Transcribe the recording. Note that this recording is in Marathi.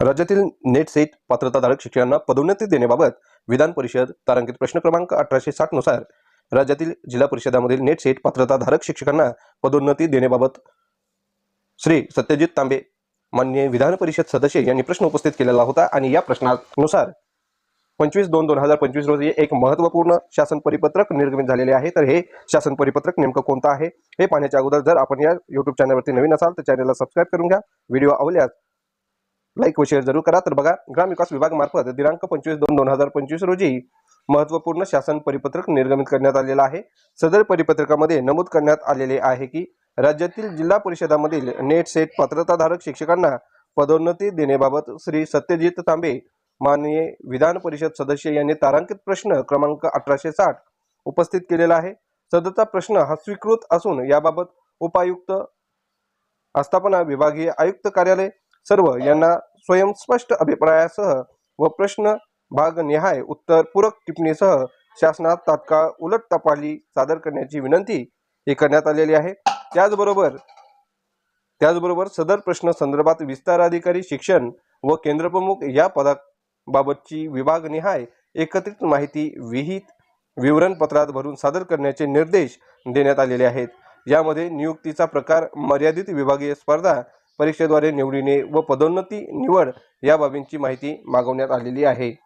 राज्यातील नेट सेट पात्रताधारक शिक्षकांना पदोन्नती देण्याबाबत विधान परिषद तारांकित प्रश्न क्रमांक अठराशे साठनुसार राज्यातील जिल्हा परिषदामधील नेट सेट पात्रताधारक शिक्षकांना पदोन्नती देण्याबाबत श्री सत्यजित तांबे मान्य विधान परिषद सदस्य यांनी प्रश्न उपस्थित केलेला होता आणि या प्रश्नानुसार पंचवीस दोन दोन हजार पंचवीस रोजी एक महत्त्वपूर्ण शासन परिपत्रक निर्गमित झालेले आहे. तर हे शासन परिपत्रक नेमकं कोणतं आहे? हे पाहण्याच्या अगोदर जर आपण या युट्यूब चॅनलवरती नवीन असाल तर चॅनलला सबस्क्राईब करून घ्या. व्हिडिओ आवडल्यास लाईक व शेअर जरूर करा. तर बघा ग्रामविकास विभागामार्फत दिनांक पंचवीस दोन दोन हजार पंचवीस रोजी महत्त्वपूर्ण शासन परिपत्रक निर्गमित करण्यात आलेलं आहे. सदर परिपत्रकामध्ये नमूद करण्यात आलेले आहे की राज्यातील जिल्हा परिषदामधील नेट सेट पात्रताधारक शिक्षकांना पदोन्नती देण्याबाबत श्री सत्यजित तांबे माननीय विधान परिषद सदस्य यांनी तारांकित प्रश्न क्रमांक अठराशे साठ उपस्थित केलेला आहे. सदरचा प्रश्न हा स्वीकृत असून याबाबत उपायुक्त आस्थापना विभागीय आयुक्त कार्यालय सर्व यांना स्वयंस्पष्ट अभिप्रायासह व प्रश्न भाग निहाय उत्तर पूरक टिप्पणीसह शासनात तात्काळ उलट तपाली सादर करण्याची विनंती ही करण्यात आलेली आहे. त्याचबरोबर त्याचबरोबर सदर प्रश्न संदर्भात विस्तार अधिकारी शिक्षण व केंद्रप्रमुख या पदाबाबतची विभागनिहाय एकत्रित माहिती विहित विवरणपत्रात भरून सादर करण्याचे निर्देश देण्यात आलेले आहेत. यामध्ये नियुक्तीचा प्रकार मर्यादित विभागीय स्पर्धा परीक्षेद्वारे निवडीने व पदोन्नती निवड या बाबींची माहिती मागवण्यात आलेली आहे.